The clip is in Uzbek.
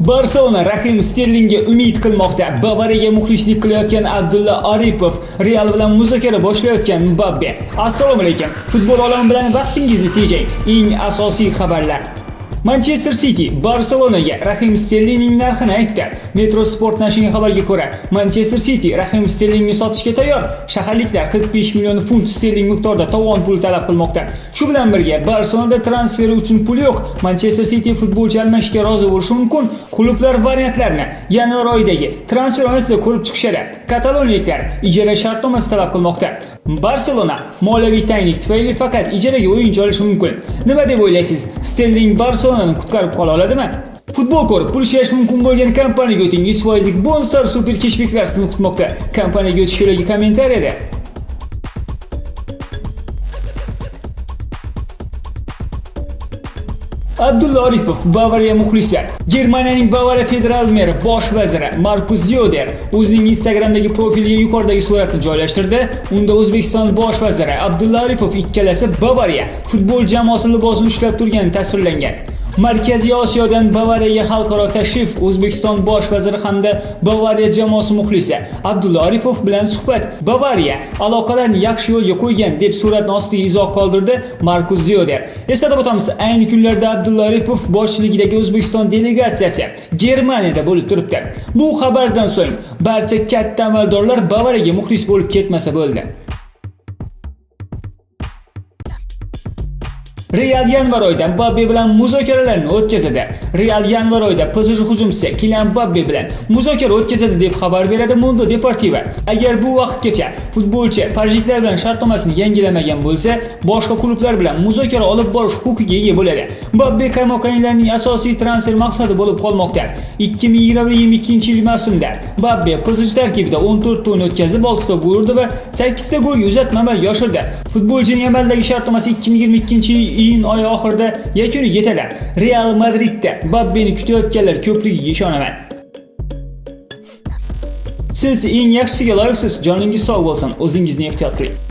Barselona Rahim Sterlingga umid qilmoqda. Bavariyaga muxlislik qilayotgan Abdulla Aripov Real bilan muzokara boshlayotgan Mbappe. Assalomu alaykum. Futbol olami bilan vaqtingizni tejang. Eng asosiy xabarlar. Manchester City Barselonaga Rahim Sterlingning narxini aytdi. Metro Sport nashrining xabariga ko'ra, Manchester City Rahim Sterlingni sotishga tayyor. Shaharliklar 45 million funt sterling miqdorida tovon pul talab qilmoqda. Shu bilan birga Barselonada transferi uchun pul yo'q. Manchester City futbolchi almashishga rozi bo'lishi mumkin. Klublar variantlarni yanvar oyidagi transfer oynasida ko'rib chiqishadi. Kataloniyaliklar ijara shartnomasi talab qilmoqda. Barselona moliyaviy tanglik tufayli faqat ijaraga o'yinchi olishi mumkin. Nima deb o'ylaysiz? Sterling barselona Barselonani qutqarib qola oladimi? Futbol ko'rib pul ishlash mumkin bo'lgan kompaniyaga o'ting. 100% bonuslar, super keshbeklar sizni kutmoqda. Kompaniyaga o'tish yo'lagi kommentariyada. Abdulla Oripov Bavariya muxlisi. Germaniyaning Bavariya federal meri bosh vaziri Markus Yoder o'zining Instagramdagi profiliga yuqoridagi suratni joylashtirdi. Unda O'zbekiston bosh vaziri Abdulla Oripov ikkalasi Bavariya futbol jamoasi libosini ushlab turgani tasvirlangan. Markaziy Osiyodan Bavariyaga xalqaro tashrif O'zbekiston bosh vaziri hamda Bavariya jamoasi muxlisi Abdulla Arifov bilan suhbat. Bavariya aloqalarni yaxshi yo'lga qo'ygan deb suratni ostiga izoh qoldirdi Markus Zioder. Eslatib o'tamiz, ayni kunlarda Abdulla Arifov boshchiligidagi O'zbekiston delegatsiyasi Germaniyada bo'lib turibdi. Bu xabardan so'ng barcha katta amaldorlar Bavariyaga muxlis bo'lib ketmasa bo'ldi. Real yanvar oyida Mbappe bilan muzokaralarni o'tkazadi. Real yanvar oyida PSG hujumchisi Kylian Mbappe bilan muzokara o'tkazadi deb xabar beradi Mundo Deportivo. Agar bu vaqtgacha futbolchi parijliklar bilan shartnomasini yangilamagan bo'lsa, boshqa klublar bilan muzokara olib borish huquqiga ega bo'ladi. Mbappe qamoqlanganlarning asosiy transfer maqsadi bo'lib qolmoqda. 2022-yil mavsumda Mbappe PSG tarkibida 14 ta o'yin o'tkazib, 6 ta gol urdi va 8 ta golga uzatma amalga oshirdi. Futbolchining amaldagi shartnomasi 2022 iyun oyi oxirida yakuniga yetadi. Real Madridda Mbappeni kutayotganlar ko'pligiga ishonaman. Siz eng yaxshisiga loyiqsiz. Joningiz sog' bo'lsin. O'zingizni ehtiyot qiling.